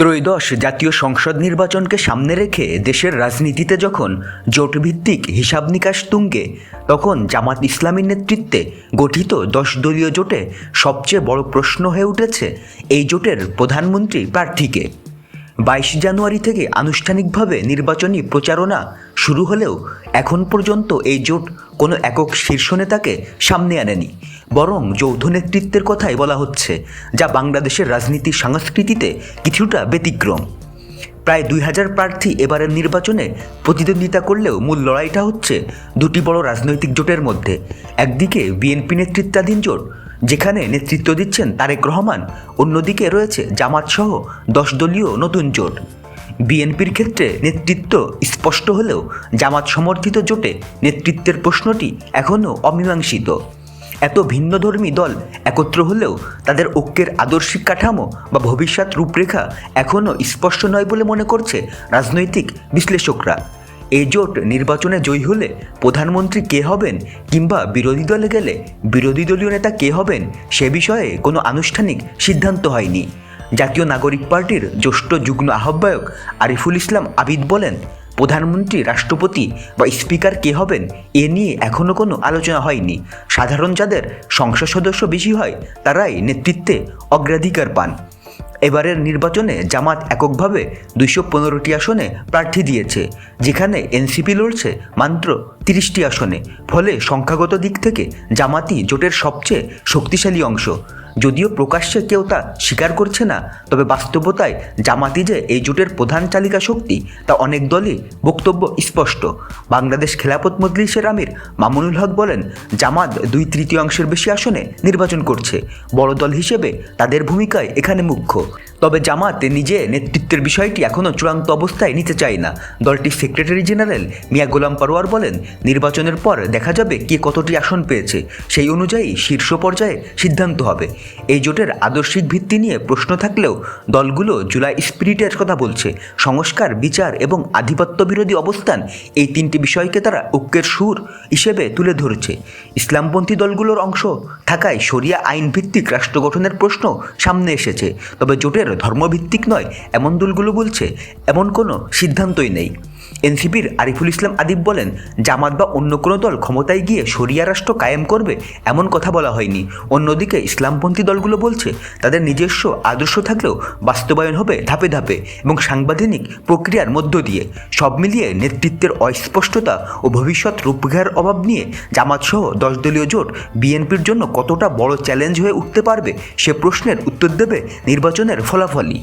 ত্রয়োদশ জাতীয় সংসদ নির্বাচনকে সামনে রেখে দেশের রাজনীতিতে যখন জোটভিত্তিক হিসাব নিকাশ তুঙ্গে, তখন জামাত ইসলামীর নেতৃত্বে গঠিত দশ দলীয় জোটে সবচেয়ে বড় প্রশ্ন হয়ে উঠেছে এই জোটের প্রধানমন্ত্রী প্রার্থীকে। বাইশ জানুয়ারি থেকে আনুষ্ঠানিকভাবে নির্বাচনী প্রচারণা শুরু হলেও এখন পর্যন্ত এই জোট কোনো একক শীর্ষ নেতাকে সামনে আনেনি। বরং যৌথ নেতৃত্বের কথাই বলা হচ্ছে, যা বাংলাদেশের রাজনীতি সংস্কৃতিতে কিছুটা ব্যতিক্রম। প্রায় দুই হাজার প্রার্থী এবারের নির্বাচনে প্রতিদ্বন্দ্বিতা করলেও মূল লড়াইটা হচ্ছে দুটি বড় রাজনৈতিক জোটের মধ্যে। একদিকে বিএনপি নেতৃত্বাধীন জোট যেখানে নেতৃত্ব দিচ্ছেন তারেক রহমান, অন্যদিকে রয়েছে জামাতসহ দশ দলীয় নতুন জোট। বিএনপির ক্ষেত্রে নেতৃত্ব স্পষ্ট হলেও জামাত সমর্থিত জোটে নেতৃত্বের প্রশ্নটি এখনও অমীমাংসিত। এত ভিন্নধর্মী দল একত্র হলেও তাদের ঐক্যের আদর্শিক কাঠামো বা ভবিষ্যৎ রূপরেখা এখনও স্পষ্ট নয় বলে মনে করছে রাজনৈতিক বিশ্লেষকরা। এই জোট নির্বাচনে জয়ী হলে প্রধানমন্ত্রী কে হবেন কিংবা বিরোধী দলে গেলে বিরোধী দলীয় নেতা কে হবেন সে বিষয়ে কোনো আনুষ্ঠানিক সিদ্ধান্ত হয়নি। জাতীয় নাগরিক পার্টির জ্যেষ্ঠ যুগ্ম আহ্বায়ক আরিফুল ইসলাম আবিদ বলেন, প্রধানমন্ত্রী, রাষ্ট্রপতি বা স্পিকার কে হবেন এ নিয়ে এখনও কোনো আলোচনা হয়নি। সাধারণ যাদের সংসদ সদস্য বেশি হয়, তারাই নেতৃত্বে অগ্রাধিকার পান। এবারের নির্বাচনে জামাত এককভাবে দুইশো পনেরোটি আসনে প্রার্থী দিয়েছে, যেখানে এনসিপি লড়ছে মাত্র তিরিশটি আসনে। ফলে সংখ্যাগত দিক থেকে জামাতই জোটের সবচেয়ে শক্তিশালী অংশ। যদিও প্রকাশ্যে কেউ তা স্বীকার করছে না, তবে বাস্তবতায় জামাতি যে এই জোটের প্রধান চালিকা শক্তি, তা অনেক দলই বক্তব্য স্পষ্ট। বাংলাদেশ খেলাপত মজলিসের আমির মামুনুল হক বলেন, জামাত দুই তৃতীয়াংশের বেশি আসনে নির্বাচন করছে। বড় দল হিসেবে তাদের ভূমিকায় এখানে মুখ্য। তবে জামাত নিজে নেতৃত্বের বিষয়টি এখনও চূড়ান্ত অবস্থায় নিতে চায় না। দলটির সেক্রেটারি জেনারেল মিয়া গোলাম পারোয়ার বলেন, নির্বাচনের পর দেখা যাবে কে কতটি আসন পেয়েছে। সেই অনুযায়ী শীর্ষ পর্যায়ে সিদ্ধান্ত হবে। এই জোটের আদর্শিক ভিত্তি নিয়ে প্রশ্ন থাকলেও দলগুলো জুলাই স্পিরিটের কথা বলছে। সংস্কার, বিচার এবং আধিপত্য বিরোধী অবস্থান এই তিনটি বিষয়কে তারা ঐক্যের সুর হিসেবে তুলে ধরেছে। ইসলামপন্থী দলগুলোর অংশ থাকায় শরিয়া আইন ভিত্তিক রাষ্ট্র গঠনের প্রশ্ন সামনে এসেছে। তবে জোটের ধর্মভিত্তিক নয়, এমন দলগুলো বলছে, এমন কোনো সিদ্ধান্তই নেই। এনসিপির আরিফুল ইসলাম আদিব বলেন, জামাত বা অন্য কোনো দল ক্ষমতায় গিয়ে শরিয়া রাষ্ট্র কায়েম করবে এমন কথা বলা হয়নি। অন্যদিকে ইসলামপন্থী দলগুলো বলছে, তাদের নিজস্ব আদর্শ থাকলেও বাস্তবায়ন হবে ধাপে ধাপে এবং সাংবিধানিক প্রক্রিয়ার মধ্য দিয়ে। সব মিলিয়ে নেতৃত্বের অস্পষ্টতা ও ভবিষ্যৎ রূপরেখার অভাব নিয়ে জামাতসহ দশ দলীয় জোট বিএনপির জন্য কতটা বড় চ্যালেঞ্জ হয়ে উঠতে পারবে, সে প্রশ্নের উত্তর দেবে নির্বাচনের ফলাফলই।